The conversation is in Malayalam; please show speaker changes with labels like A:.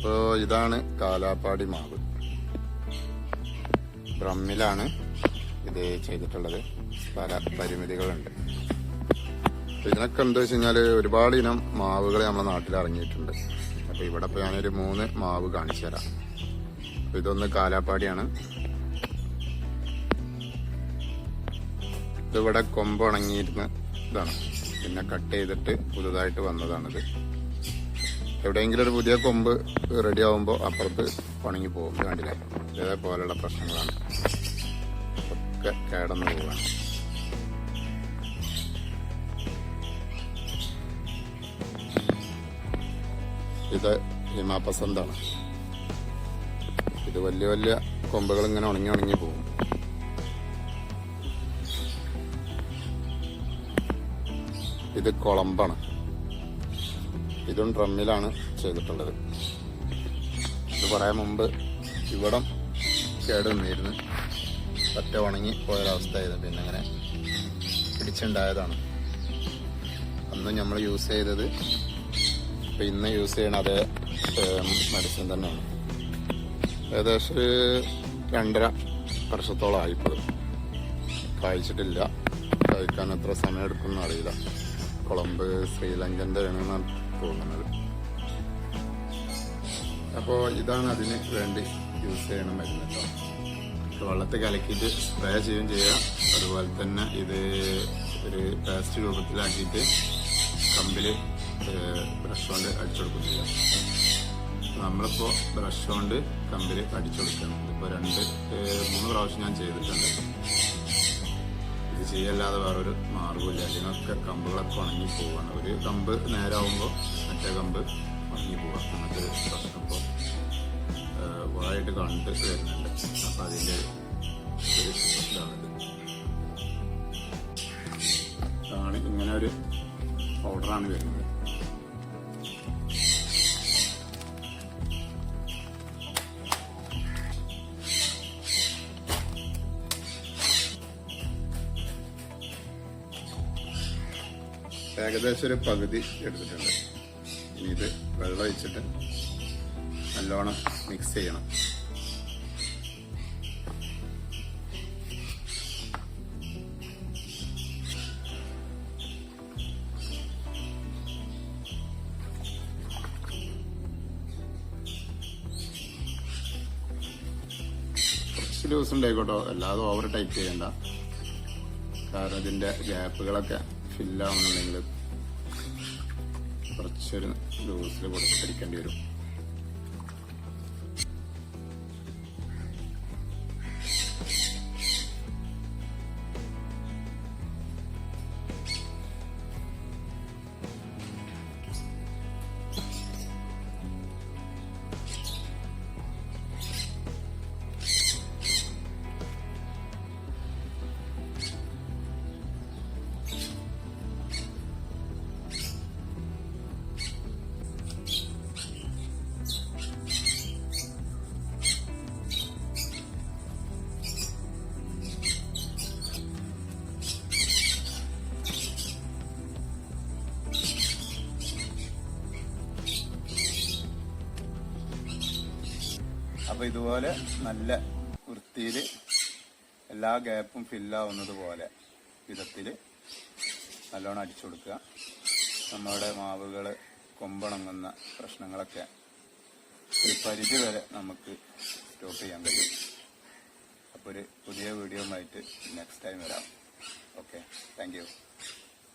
A: അപ്പോൾ ഇതാണ് കാലാപ്പാടി മാവ്. ബ്രഹ്മിലാണ് ഇത് ചെയ്തിട്ടുള്ളത്. പല പരിമിതികളുണ്ട്. അപ്പൊ ഇതിനൊക്കെ എന്താ വെച്ച് കഴിഞ്ഞാൽ ഒരുപാട് ഇനം മാവുകൾ നമ്മുടെ നാട്ടിൽ ഇറങ്ങിയിട്ടുണ്ട്. അപ്പൊ ഇവിടെ ഇപ്പൊ ഞാനൊരു മൂന്ന് മാവ് കാണിച്ചു തരാം. അപ്പൊ ഇതൊന്ന് കാലാപ്പാടിയാണ്. ഇതിവിടെ കൊമ്പ് ഉണങ്ങിയിരുന്ന ഇതാണ്. പിന്നെ കട്ട് ചെയ്തിട്ട് പുതുതായിട്ട് വന്നതാണിത്. എവിടെയെങ്കിലും ഒരു പുതിയ കൊമ്പ് റെഡി ആകുമ്പോൾ അപ്പുറത്ത് ഉണങ്ങി പോകും. കണ്ടില്ലേ? ഇതേപോലെയുള്ള പ്രശ്നങ്ങളാണ്. ഒക്കെ കേടന്നു പോവാണ് ഇത് ഹിമാപസന്താണ്. ഇത് വലിയ വലിയ കൊമ്പുകൾ ഇങ്ങനെ ഉണങ്ങി ഉണങ്ങി പോകും. ഇത് കുളമ്പാണ്. ഇതും ഡ്രമ്മിലാണ് ചെയ്തിട്ടുള്ളത്. ഇത് പറയാൻ മുമ്പ് ഇവിടം കേട് നിന്നിരുന്നു പറ്റ ഉണങ്ങി പോയൊരവസ്ഥയായിരുന്നു. പിന്നെ അങ്ങനെ പിടിച്ചുണ്ടായതാണ്. അന്ന് നമ്മൾ യൂസ് ചെയ്തത് ഇപ്പം ഇന്ന് യൂസ് ചെയ്യണ അതേ മെഡിസിൻ തന്നെയാണ്. ഏകദേശം ഒരു രണ്ടര വർഷത്തോളം ആയിപ്പോഴും കായ്ച്ചിട്ടില്ല കഴിക്കാൻ എത്ര സമയം എടുക്കുമെന്ന് അറിയില്ല. കുളമ്പ് ശ്രീലങ്കന്റെ ആണെന്നാണ് തോന്നുന്നത് അപ്പോൾ ഇതാണ് അതിന് വേണ്ടി യൂസ് ചെയ്യണം മരുന്ന് കേട്ടോ ഇത് വെള്ളത്തിൽ കലക്കിയിട്ട് സ്പ്രേ ചെയ്യുകയും ചെയ്യാം. അതുപോലെ തന്നെ ഇത് ഒരു പേസ്റ്റ് രൂപത്തിലാക്കിയിട്ട് കമ്പിൽ ബ്രഷ് കൊണ്ട് അടിച്ചെടുക്കുകയും ചെയ്യാം. നമ്മളിപ്പോൾ ബ്രഷ് കൊണ്ട് കമ്പിൽ അടിച്ചെടുക്കണം ഇതിപ്പോൾ രണ്ട് മൂന്ന് പ്രാവശ്യം ഞാൻ ചെയ്തിട്ടുണ്ട്. ഇത് ചെയ്യല്ലാതെ വേറൊരു മാർഗമില്ല അതിനൊക്കെ കമ്പുകളൊക്കെ ഉണങ്ങി പോവാണ്. ഒരു കമ്പ് നേരാവുമ്പോൾ മറ്റേ കമ്പ് ഉണങ്ങി പോവാം. അങ്ങനത്തെ ഒരു പ്രശ്നം ഇപ്പോൾ കുറേയായിട്ട് കണ്ട് വരുന്നുണ്ട്. അപ്പം അതിന്റെ ഇതാണ് ഇങ്ങനെ ഒരു പൗഡറാണ് വരുന്നത്. ഏകദേശം ഒരു പകുതി എടുത്തിട്ടുണ്ട്. ഇനി ഇത് വെള്ളം ഒഴിച്ചിട്ട് നല്ലോണം മിക്സ് ചെയ്യണം. ലൂസ് ഉണ്ടായിക്കോട്ടോ. അല്ലാതെ ഓവർ ടൈപ്പ് ചെയ്യണ്ട. കാരണം ഇതിന്റെ ഗ്യാപ്പുകളൊക്കെ ഫില്ലാവുന്നുണ്ടെങ്കിൽ കുറച്ചൊരു ലൂസിൽ കൊടുത്തടിക്കേണ്ടി വരും. അപ്പൊ ഇതുപോലെ നല്ല വൃത്തിയിൽ എല്ലാ ഗ്യാപ്പും ഫില്ലാവുന്നത് പോലെ വിധത്തിൽ നല്ലോണം അടിച്ചു കൊടുക്കുക. നമ്മുടെ മാവുകൾ കൊമ്പണങ്ങുന്ന പ്രശ്നങ്ങളൊക്കെ ഒരു പരിധി വരെ നമുക്ക് സ്റ്റോപ്പ് ചെയ്യാൻ കഴിയും. അപ്പോൾ ഒരു പുതിയ വീഡിയോ ആയിട്ട് നെക്സ്റ്റ് ടൈം വരാം. Okay thank